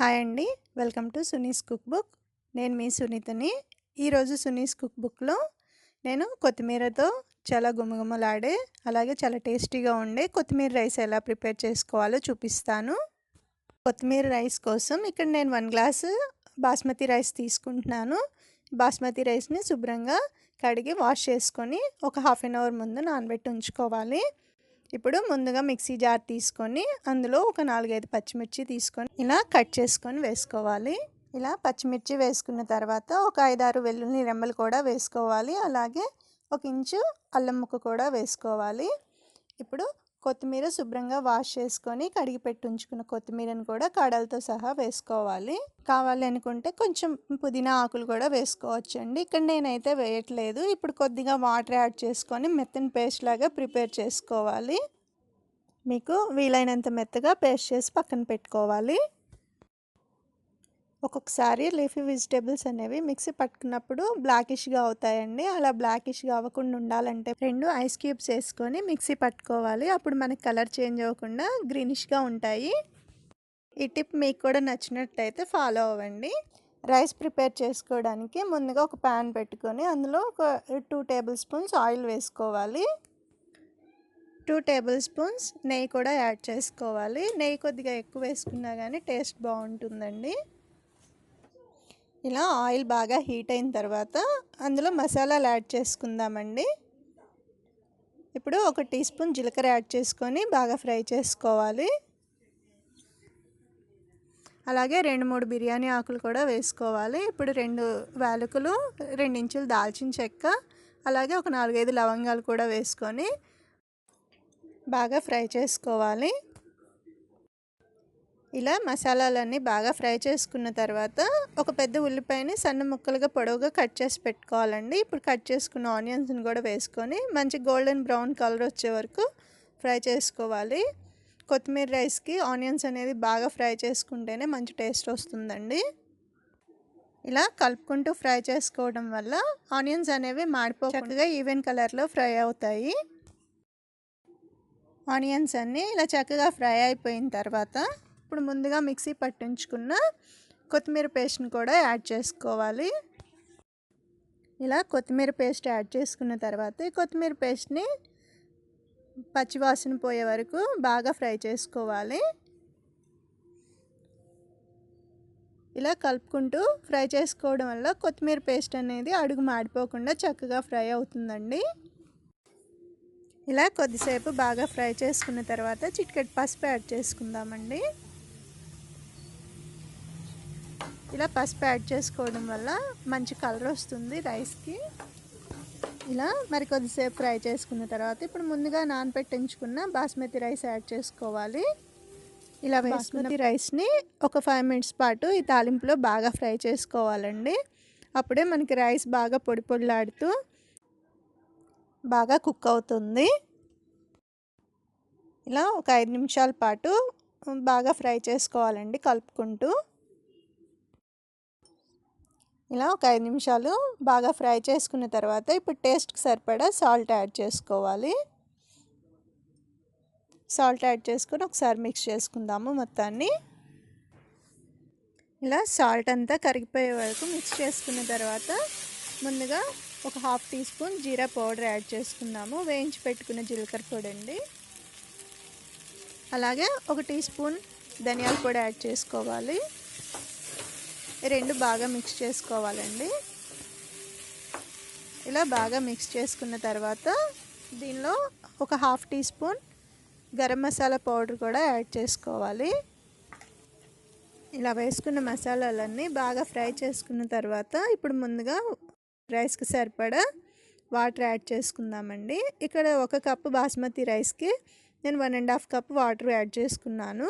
Hi అండి. Welcome to Suni's cook book. నేను మీ సునీతని. ఈరోజు సునీస్ కుక్ బుక్లో నేను కొత్తిమీరతో చాలా గుమగుమలాడే అలాగే చాలా టేస్టీగా ఉండే కొత్తిమీర రైస్ ఎలా ప్రిపేర్ చేసుకోవాలో చూపిస్తాను. కొత్తిమీర రైస్ కోసం ఇక్కడ నేను వన్ గ్లాస్ బాస్మతి రైస్ తీసుకుంటున్నాను. బాస్మతి రైస్ని శుభ్రంగా కడిగి వాష్ చేసుకొని ఒక హాఫ్ అన్ అవర్ ముందు నానబెట్టి ఉంచుకోవాలి. ఇప్పుడు ముందుగా మిక్సీ జార్ తీసుకొని అందులో ఒక నాలుగైదు పచ్చిమిర్చి తీసుకొని ఇలా కట్ చేసుకొని వేసుకోవాలి. ఇలా పచ్చిమిర్చి వేసుకున్న తర్వాత ఒక ఐదారు వెల్లుల్లి రెమ్మలు కూడా వేసుకోవాలి. అలాగే ఒక ఇంచు అల్లం ముక్క కూడా వేసుకోవాలి. ఇప్పుడు కొత్తిమీర శుభ్రంగా వాష్ చేసుకొని కడిగి పెట్టి ఉంచుకున్న కొత్తిమీరను కూడా కాడలతో సహా వేసుకోవాలి. కావాలి అనుకుంటే కొంచెం పుదీనా ఆకులు కూడా వేసుకోవచ్చండి. ఇక్కడ నేనైతే వేయట్లేదు. ఇప్పుడు కొద్దిగా వాటర్ యాడ్ చేసుకొని మెత్తని పేస్ట్ లాగా ప్రిపేర్ చేసుకోవాలి. మీకు వీలైనంత మెత్తగా పేస్ట్ చేసి పక్కన పెట్టుకోవాలి. ఒక్కొక్కసారి లీఫీ వెజిటేబుల్స్ అనేవి మిక్సీ పట్టుకున్నప్పుడు బ్లాకిష్గా అవుతాయండి. అలా బ్లాకిష్గా అవ్వకుండా ఉండాలంటే రెండు ఐస్ క్యూబ్స్ వేసుకొని మిక్సీ పట్టుకోవాలి. అప్పుడు మనకి కలర్ చేంజ్ అవ్వకుండా గ్రీనిష్గా ఉంటాయి. ఈ టిప్ మీకు కూడా నచ్చినట్టయితే ఫాలో అవ్వండి. రైస్ ప్రిపేర్ చేసుకోవడానికి ముందుగా ఒక ప్యాన్ పెట్టుకొని అందులో ఒక టూ టేబుల్ స్పూన్స్ ఆయిల్ వేసుకోవాలి. టూ టేబుల్ స్పూన్స్ నెయ్యి కూడా యాడ్ చేసుకోవాలి. నెయ్యి కొద్దిగా ఎక్కువ వేసుకున్నా కానీ టేస్ట్ బాగుంటుందండి. ఇలా ఆయిల్ బాగా హీట్ అయిన తర్వాత అందులో మసాలాలు యాడ్ చేసుకుందామండి. ఇప్పుడు ఒక టీ స్పూన్ జీలకర్ర యాడ్ చేసుకొని బాగా ఫ్రై చేసుకోవాలి. అలాగే రెండు మూడు బిర్యానీ ఆకులు కూడా వేసుకోవాలి. ఇప్పుడు రెండు వేలుకలు రెండించులు దాల్చిన చెక్క అలాగే ఒక నాలుగైదు లవంగాలు కూడా వేసుకొని బాగా ఫ్రై చేసుకోవాలి. ఇలా మసాలాలన్నీ బాగా ఫ్రై చేసుకున్న తర్వాత ఒక పెద్ద ఉల్లిపాయని సన్న ముక్కలుగా పొడవుగా కట్ చేసి పెట్టుకోవాలండి. ఇప్పుడు కట్ చేసుకున్న ఆనియన్స్ని కూడా వేసుకొని మంచి గోల్డెన్ బ్రౌన్ కలర్ వచ్చే వరకు ఫ్రై చేసుకోవాలి. కొత్తిమీర రైస్కి ఆనియన్స్ అనేది బాగా ఫ్రై చేసుకుంటేనే మంచి టేస్ట్ వస్తుందండి. ఇలా కలుపుకుంటూ ఫ్రై చేసుకోవడం వల్ల ఆనియన్స్ అనేవి మాడిపోకుండా ఈవెన్ కలర్లో ఫ్రై అవుతాయి. ఆనియన్స్ అన్నీ ఇలా చక్కగా ఫ్రై అయిపోయిన తర్వాత ఇప్పుడు ముందుగా మిక్సీ పట్టించుకున్న కొత్తిమీర పేస్ట్ని కూడా యాడ్ చేసుకోవాలి. ఇలా కొత్తిమీర పేస్ట్ యాడ్ చేసుకున్న తర్వాత కొత్తిమీర పేస్ట్ని పచ్చివాసన పోయే వరకు బాగా ఫ్రై చేసుకోవాలి. ఇలా కలుపుకుంటూ ఫ్రై చేసుకోవడం వల్ల కొత్తిమీర పేస్ట్ అనేది అడుగు మాడిపోకుండా చక్కగా ఫ్రై అవుతుందండి. ఇలా కొద్దిసేపు బాగా ఫ్రై చేసుకున్న తర్వాత చిటికెట్ పసుపు యాడ్ చేసుకుందామండి. ఇలా పసుపు యాడ్ చేసుకోవడం వల్ల మంచి కలర్ వస్తుంది రైస్కి. ఇలా మరి కొద్దిసేపు ఫ్రై చేసుకున్న తర్వాత ఇప్పుడు ముందుగా నానపెట్టించుకున్న బాస్మతి రైస్ యాడ్ చేసుకోవాలి. ఇలా బాస్మతి రైస్ని ఒక ఫైవ్ మినిట్స్ పాటు ఈ తాలింపులో బాగా ఫ్రై చేసుకోవాలండి. అప్పుడే మనకి రైస్ బాగా పొడి పొడిలాడుతూ బాగా కుక్ అవుతుంది. ఇలా ఒక ఐదు నిమిషాల పాటు బాగా ఫ్రై చేసుకోవాలండి కలుపుకుంటూ. ఇలా ఒక ఐదు నిమిషాలు బాగా ఫ్రై చేసుకున్న తర్వాత ఇప్పుడు టేస్ట్కి సరిపడా సాల్ట్ యాడ్ చేసుకోవాలి. సాల్ట్ యాడ్ చేసుకొని ఒకసారి మిక్స్ చేసుకుందాము మొత్తాన్ని. ఇలా సాల్ట్ అంతా కరిగిపోయే వరకు మిక్స్ చేసుకున్న తర్వాత ముందుగా ఒక half teaspoon jeera powder add చేసుకుందాము. వేయించి పెట్టుకున్న జీలకర్ర పొడి అండి అలాగే ఒక టీ స్పూన్ ధనియాల పొడి యాడ్ చేసుకోవాలి. రెండు బాగా మిక్స్ చేసుకోవాలండి. ఇలా బాగా మిక్స్ చేసుకున్న తర్వాత దీనిలో ఒక half teaspoon garam masala powder కూడా యాడ్ చేసుకోవాలి. ఇలా వేసుకున్న మసాలాలన్నీ బాగా ఫ్రై చేసుకున్న తర్వాత ఇప్పుడు ముందుగా రైస్కి సరిపడా వాటర్ యాడ్ చేసుకుందామండి. ఇక్కడ ఒక కప్పు బాస్మతి రైస్కి నేను one and half cup water add చేసుకున్నాను.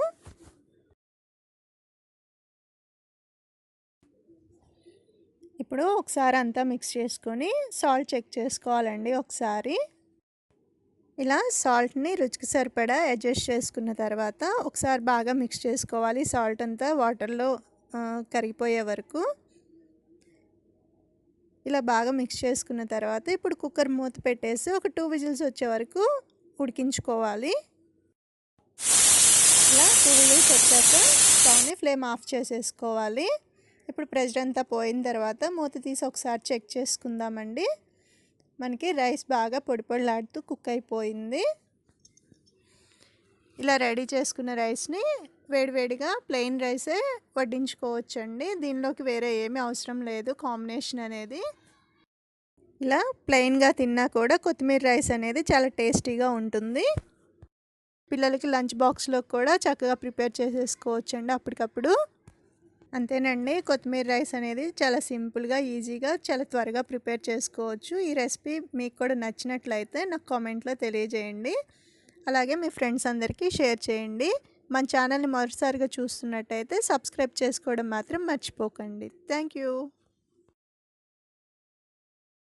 ఇప్పుడు ఒకసారి అంతా మిక్స్ చేసుకొని సాల్ట్ చెక్ చేసుకోవాలండి ఒకసారి. ఇలా సాల్ట్ని రుచికి సరిపడా అడ్జస్ట్ చేసుకున్న తర్వాత ఒకసారి బాగా మిక్స్ చేసుకోవాలి సాల్ట్ అంతా వాటర్లో కరిగిపోయే వరకు. ఇలా బాగా మిక్స్ చేసుకున్న తర్వాత ఇప్పుడు కుక్కర్ మూత పెట్టేసి ఒక టూ విజిల్స్ వచ్చే వరకు ఉడికించుకోవాలి. ఇలా టూ విజిల్స్ వచ్చాక స్టవ్ని ఫ్లేమ్ ఆఫ్ చేసేసుకోవాలి. ఇప్పుడు ప్రెషర్ అంతా పోయిన తర్వాత మూత తీసి ఒకసారి చెక్ చేసుకుందామండి. మనకి రైస్ బాగా పొడి పొడిలాడుతూ కుక్ అయిపోయింది. ఇలా రెడీ చేసుకున్న రైస్ని వేడివేడిగా ప్లెయిన్ రైసే వడ్డించుకోవచ్చండి. దీనిలోకి వేరే ఏమీ అవసరం లేదు కాంబినేషన్ అనేది. ఇలా ప్లెయిన్గా తిన్నా కూడా కొత్తిమీర రైస్ అనేది చాలా టేస్టీగా ఉంటుంది. పిల్లలకి లంచ్ బాక్స్లో కూడా చక్కగా ప్రిపేర్ చేసేసుకోవచ్చండి అప్పటికప్పుడు. అంతేనండి. కొత్తిమీర రైస్ అనేది చాలా సింపుల్గా ఈజీగా చాలా త్వరగా ప్రిపేర్ చేసుకోవచ్చు. ఈ రెసిపీ మీకు కూడా నచ్చినట్లయితే నాకు కామెంట్లో తెలియజేయండి. అలాగే మీ ఫ్రెండ్స్ అందరికీ షేర్ చేయండి. మన ఛానల్ని మొదటిసారిగా చూస్తున్నట్టయితే సబ్స్క్రైబ్ చేసుకోవడం మాత్రం మర్చిపోకండి. Thank you.